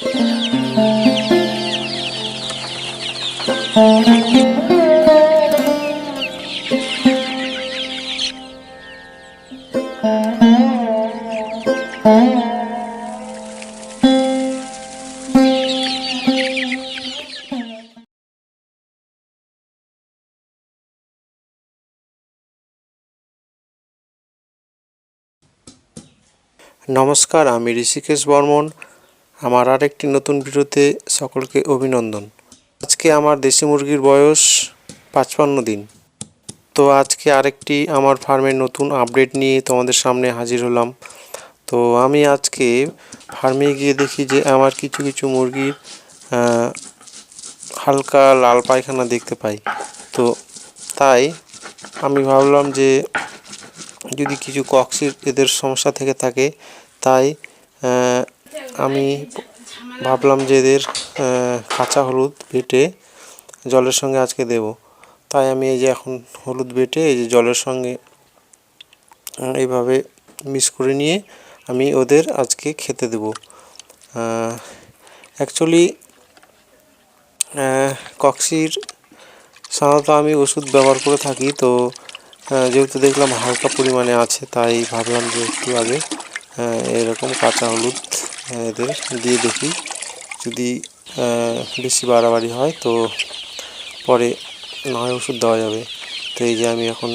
নমস্কার আমি ঋষিকেশ বর্মন। আমার আরেকটি নতুন ভিডিওতে সকলকে অভিনন্দন। আজকে আমার দেশি মুরগির বয়স পাঁচপান্ন দিন। তো আজকে আরেকটি আমার ফার্মের নতুন আপডেট নিয়ে তোমাদের সামনে হাজির হলাম। তো আমি আজকে ফার্মে গিয়ে দেখি যে আমার কিছু কিছু মুরগির হালকা লাল পায়খানা দেখতে পাই। তো তাই আমি ভাবলাম যে যদি কিছু কক্সির এদের সমস্যা থেকে থাকে, তাই আমি ভাবলাম যে এদের কাঁচা হলুদ বেটে জলের সঙ্গে আজকে দেব। তাই আমি এই যে এখন হলুদ বেটে এই যে জলের সঙ্গে এইভাবে মিক্স করে নিয়ে আমি ওদের আজকে খেতে দেব। অ্যাকচুয়ালি কক্সির সাধারণত আমি ওষুধ ব্যবহার করে থাকি, তো যেহেতু দেখলাম হালকা পরিমাণে আছে, তাই ভাবলাম যে একটু আগে এরকম কাঁচা হলুদ এদের। দিয়ে দেখি যদি বেশি বাড়াবাড়ি হয় তো পরে না হয় ওষুধ দেওয়া যাবে। তো এই যে আমি এখন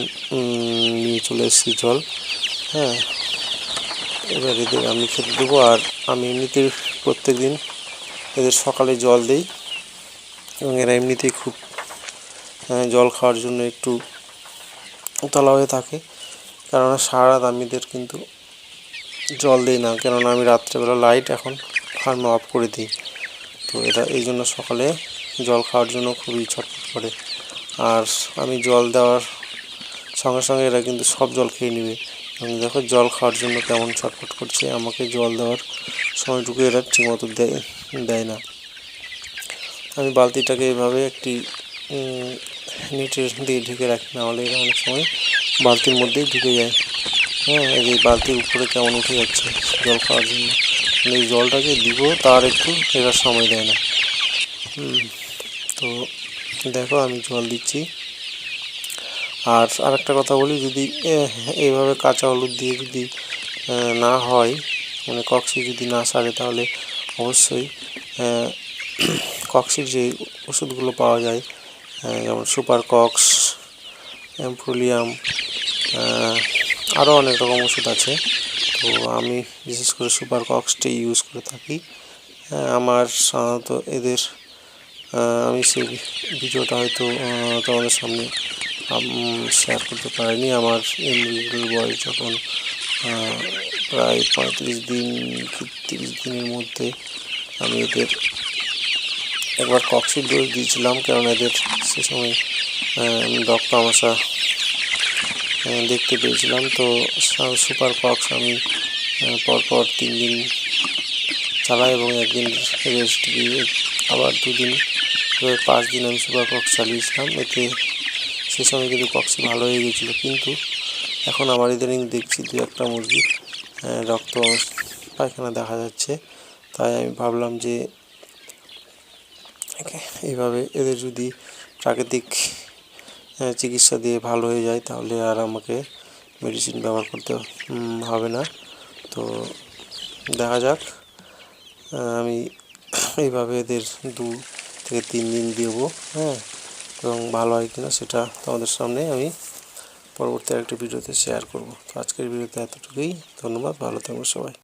নিয়ে চলে এসেছি জল। হ্যাঁ এবার এদের আমি খেতে দেবো আর আমি এমনিতেই প্রত্যেক দিন এদের সকালে জল দিই এবং এরা এমনিতেই খুব জল খাওয়ার জন্য একটু উতলা হয়ে থাকে। কেননা সারা রাত আমি এদের কিন্তু জল দিই না, কেননা আমি রাত্রেবেলা লাইট এখন ফার্ম অফ করে দিই। তো এটা, এই জন্য সকালে জল খাওয়ার জন্য খুবই ছটফট করে। আর আমি জল দেওয়ার সঙ্গে সঙ্গে এরা কিন্তু সব জল খেয়ে নেবে। এবং দেখো জল খাওয়ার জন্য কেমন ছটফট করছে, আমাকে জল দেওয়ার সময়টুকু এরা ঠিকমতো দেয় দেয় না। আমি বালতিটাকে এভাবে একটি নেটের দিয়ে ঢেকে রাখি, নাহলে এরা অনেক সময় বালতির মধ্যেই ঢুকে যায়। হ্যাঁ এই বালতির উপরে কেমন উঠে যাচ্ছে জল খাওয়ার জন্য। এই জলটাকে দিব, তার একটু এরা সময় দেয় না। তো দেখো আমি জল দিচ্ছি। আর আরেকটা কথা বলি, যদি এইভাবে কাঁচা হলুদ দিয়ে যদি না হয় মানে কক্সি যদি না সারে, তাহলে অবশ্যই কক্সির যে ওষুধগুলো পাওয়া যায় যেমন সুপার কক্স অ্যাম্প্রোলিয়াম আরও অনেক রকম ওষুধ আছে। তো আমি বিশেষ করে সুপার কক্সটি ইউজ করে থাকি। হ্যাঁ, আমার সাধারণত এদের আমি সেই ভিডিওটা হয়তো তোমাদের সামনে শেয়ার করতে পারিনি। আমার এই মুরগিগুলোর বয়স যখন প্রায় পঁয়ত্রিশ দিন কি তিরিশ দিনের মধ্যে আমি এদের একবার কক্সির ডোজ দিয়েছিলাম। কারণ এদের সে সময় ডক্টর আমাশা দেখতে পেয়েছিলাম। তো সুপার কক্স আমি পরপর তিন দিন চালাই এবং একদিন রেস্ট দিয়ে আবার দুদিন পাঁচ দিন আমি সুপার কক্স চালিয়েছিলাম। এতে সে সময় কিন্তু কক্সি ভালো হয়ে গেছিল। কিন্তু এখন আবার ইদানিং দেখছি দু একটা মুরগির রক্ত পায়খানা দেখা যাচ্ছে। তাই আমি ভাবলাম যে এইভাবে এদের যদি প্রাকৃতিক চিকিৎসা দিয়ে ভালো হয়ে যায়, তাহলে আর আমাকে মেডিসিন ব্যবহার করতে হবে না। তো দেখা যাক আমি এইভাবে এদের দু থেকে তিন দিন দেবো হ্যাঁ এবং ভালো হয় কিনা সেটা তোমাদের সামনে আমি পরবর্তী একটা ভিডিওতে শেয়ার করব। তো আজকের ভিডিওতে এতটুকুই, ধন্যবাদ, ভালো থাকব সবাই।